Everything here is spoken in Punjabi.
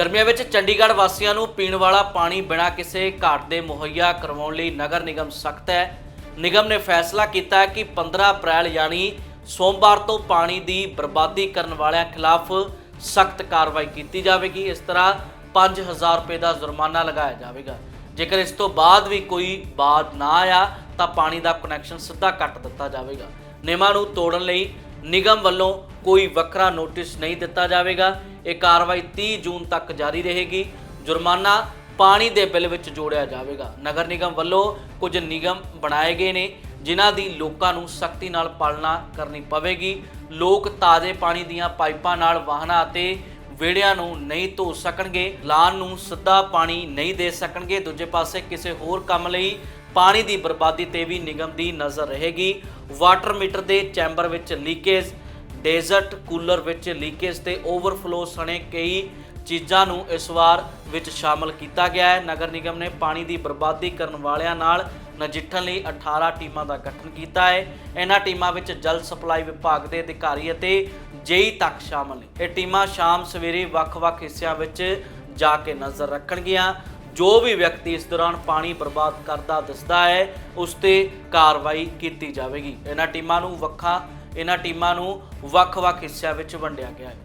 ਗਰਮੀਆਂ ਵਿੱਚ ਚੰਡੀਗੜ੍ਹ ਵਾਸੀਆਂ ਨੂੰ ਪੀਣ ਵਾਲਾ ਪਾਣੀ ਬਿਨਾਂ ਕਿਸੇ ਘਾਟ ਦੇ ਮੁਹੱਈਆ ਕਰਵਾਉਣ ਲਈ ਨਗਰ ਨਿਗਮ ਸਖਤ ਹੈ। ਨਿਗਮ ਨੇ ਫੈਸਲਾ ਕੀਤਾ ਕਿ 15 ਅਪ੍ਰੈਲ ਯਾਨੀ ਸੋਮਵਾਰ ਤੋਂ ਪਾਣੀ ਦੀ ਬਰਬਾਦੀ ਕਰਨ ਵਾਲਿਆਂ ਖਿਲਾਫ ਸਖਤ ਕਾਰਵਾਈ ਕੀਤੀ ਜਾਵੇਗੀ। ਇਸ ਤਰ੍ਹਾਂ 5000 ਰੁਪਏ ਦਾ ਜੁਰਮਾਨਾ ਲਗਾਇਆ ਜਾਵੇਗਾ। ਜੇਕਰ ਇਸ ਤੋਂ ਬਾਅਦ ਵੀ ਕੋਈ ਬਾਦ ਨਾ ਆਇਆ ਤਾਂ ਪਾਣੀ ਦਾ ਕਨੈਕਸ਼ਨ ਸਿੱਧਾ ਕੱਟ ਦਿੱਤਾ ਜਾਵੇਗਾ। ਨਿਯਮਾਂ ਨੂੰ ਤੋੜਨ ਲਈ ਨਿਗਮ ਵੱਲੋਂ ਕੋਈ ਵੱਖਰਾ ਨੋਟਿਸ ਨਹੀਂ ਦਿੱਤਾ ਜਾਵੇਗਾ। ਇਹ ਕਾਰਵਾਈ 30 ਜੂਨ ਤੱਕ ਜਾਰੀ ਰਹੇਗੀ। ਜੁਰਮਾਨਾ ਪਾਣੀ ਦੇ ਬਿੱਲ ਵਿੱਚ ਜੋੜਿਆ ਜਾਵੇਗਾ। ਨਗਰ ਨਿਗਮ ਵੱਲੋਂ ਕੁਝ ਨਿਗਮ ਬਣਾਏ ਗਏ ਨੇ, ਜਿਨ੍ਹਾਂ ਦੀ ਲੋਕਾਂ ਨੂੰ ਸਖਤੀ ਨਾਲ ਪਾਲਣਾ ਕਰਨੀ ਪਵੇਗੀ। ਲੋਕ ਤਾਜ਼ੇ ਪਾਣੀ ਦੀਆਂ ਪਾਈਪਾਂ ਨਾਲ ਵਾਹਨਾਂ ਅਤੇ ਵਿਹੜਿਆਂ ਨੂੰ ਨਹੀਂ ਧੋ ਸਕਣਗੇ, ਲਾਨ ਨੂੰ ਸਿੱਧਾ ਪਾਣੀ ਨਹੀਂ ਦੇ ਸਕਣਗੇ। ਦੂਜੇ ਪਾਸੇ ਕਿਸੇ ਹੋਰ ਕੰਮ ਲਈ ਪਾਣੀ ਦੀ ਬਰਬਾਦੀ ਤੇ ਵੀ ਨਿਗਮ ਦੀ ਨਜ਼ਰ ਰਹੇਗੀ। ਵਾਟਰ ਮੀਟਰ ਦੇ ਚੈਂਬਰ ਵਿੱਚ ਲੀਕੇਜ, ਡੇਜ਼ਰਟ ਕੂਲਰ ਵਿੱਚ ਲੀਕੇਜ ਤੇ ਓਵਰਫਲੋ ਸਣੇ ਕਈ ਚੀਜ਼ਾਂ ਨੂੰ ਇਸ ਵਾਰ ਵਿੱਚ ਸ਼ਾਮਲ ਕੀਤਾ ਗਿਆ ਹੈ। ਨਗਰ ਨਿਗਮ ਨੇ ਪਾਣੀ ਦੀ ਬਰਬਾਦੀ ਕਰਨ ਵਾਲਿਆਂ ਨਾਲ ਨਜਿੱਠਣ ਲਈ 18 ਟੀਮਾਂ ਦਾ ਗਠਨ ਕੀਤਾ ਹੈ। ਇਹਨਾਂ ਟੀਮਾਂ ਵਿੱਚ ਜਲ ਸਪਲਾਈ ਵਿਭਾਗ ਦੇ ਅਧਿਕਾਰੀ ਅਤੇ ਜੇਈ ਤੱਕ ਸ਼ਾਮਲ ਨੇ। ਇਹ ਟੀਮਾਂ ਸ਼ਾਮ ਸਵੇਰੇ ਵੱਖ-ਵੱਖ ਹਿੱਸਿਆਂ ਵਿੱਚ ਜਾ ਕੇ ਨਜ਼ਰ ਰੱਖਣਗੀਆਂ। ਜੋ ਵੀ ਵਿਅਕਤੀ ਇਸ ਦੌਰਾਨ ਪਾਣੀ ਬਰਬਾਦ ਕਰਦਾ ਦਿਸਦਾ ਹੈ, ਉਸ ਤੇ ਕਾਰਵਾਈ ਕੀਤੀ ਜਾਵੇਗੀ। ਇਹਨਾਂ ਟੀਮਾਂ ਨੂੰ ਵੱਖਾ ਇਹਨਾਂ ਟੀਮਾਂ ਨੂੰ ਵੱਖ-ਵੱਖ ਹਿੱਸਿਆਂ ਵਿੱਚ ਵੰਡਿਆ ਗਿਆ ਹੈ।